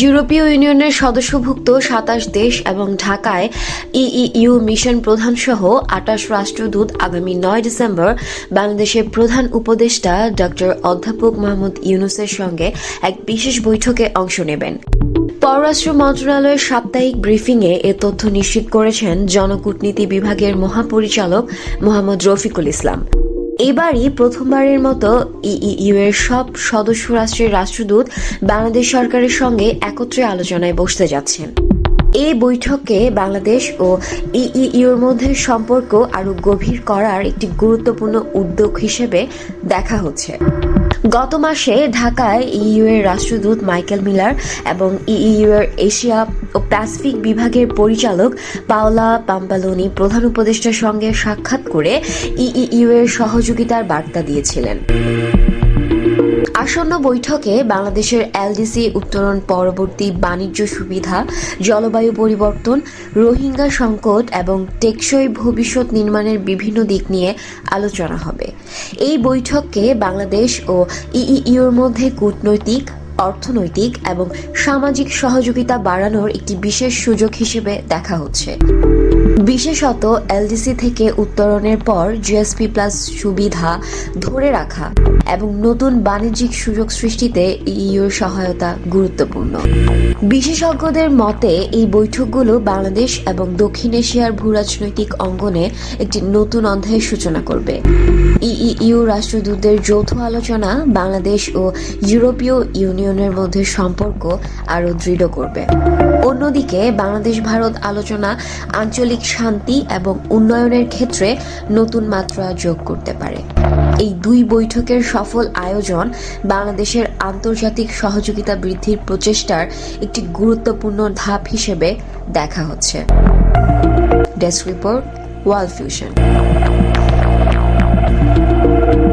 ইউরোপীয় ইউনিয়নের সদস্যভুক্ত সাতাশ দেশ এবং ঢাকায় ইইউ মিশন প্রধান সহ আটাশ রাষ্ট্রদূত আগামী নয় ডিসেম্বর বাংলাদেশের প্রধান উপদেষ্টা ডক্টর অধ্যাপক মোহাম্মদ ইউনুসের সঙ্গে এক বিশেষ বৈঠকে অংশ নেবেন। পররাষ্ট্র মন্ত্রণালয়ের সাপ্তাহিক ব্রিফিংয়ে এ তথ্য নিশ্চিত করেছেন জনকূটনীতি বিভাগের মহাপরিচালক মোহাম্মদ রফিকুল ইসলাম। এবারই প্রথমবারের মতো ইইউ এর সব সদস্য রাষ্ট্রের রাষ্ট্রদূত বাংলাদেশ সরকারের সঙ্গে একত্রে আলোচনায় বসতে যাচ্ছেন। এই বৈঠকে বাংলাদেশ ও ইইউর মধ্যে সম্পর্ক আরও গভীর করার একটি গুরুত্বপূর্ণ উদ্যোগ হিসেবে দেখা হচ্ছে। গত মাসে ঢাকায় ইইউ এর রাষ্ট্রদূত মাইকেল মিলার এবং ইইউ এর এশিয়া ও প্যাসিফিক বিভাগের পরিচালক পাওলা পাম্পালোনি প্রধান উপদেষ্টার সঙ্গে সাক্ষাৎ করে ইইউ এর সহযোগিতার বার্তা দিয়েছিলেন। আসন্ন বৈঠকে বাংলাদেশের এলডিসি উত্তরণ পরবর্তী বাণিজ্য সুবিধা, জলবায়ু পরিবর্তন, রোহিঙ্গা সংকট এবং টেকসই ভবিষ্যৎ নির্মাণের বিভিন্ন দিক নিয়ে আলোচনা হবে। এই বৈঠককে বাংলাদেশ ও ইইউর মধ্যে কূটনৈতিক, অর্থনৈতিক এবং সামাজিক সহযোগিতা বাড়ানোর একটি বিশেষ সুযোগ হিসেবে দেখা হচ্ছে। বিশেষত এলডিসি থেকে উত্তরণের পর জিএসপি প্লাস সুবিধা ধরে রাখা এবং নতুন বাণিজ্যিক সুযোগ সৃষ্টিতে ইইউর সহায়তা গুরুত্বপূর্ণ। বিশেষজ্ঞদের মতে, এই বৈঠকগুলো বাংলাদেশ এবং দক্ষিণ এশিয়ার ভূরাজনৈতিক অঙ্গনে একটি নতুন অধ্যায়ের সূচনা করবে। ইইউ রাষ্ট্রদূতদের যৌথ আলোচনা বাংলাদেশ ও ইউরোপীয় ইউনিয়নের মধ্যে সম্পর্ক আরও দৃঢ় করবে। অন্যদিকে বাংলাদেশ ভারত আলোচনা আঞ্চলিক শান্তি এবং উন্নয়নের ক্ষেত্রে নতুন মাত্রা যোগ করতে পারে। এই দুই বৈঠকের সফল আয়োজন বাংলাদেশের আন্তর্জাতিক সহযোগিতা বৃদ্ধির প্রচেষ্টার একটি গুরুত্বপূর্ণ ধাপ হিসেবে দেখা হচ্ছে। Desk report, world fusion.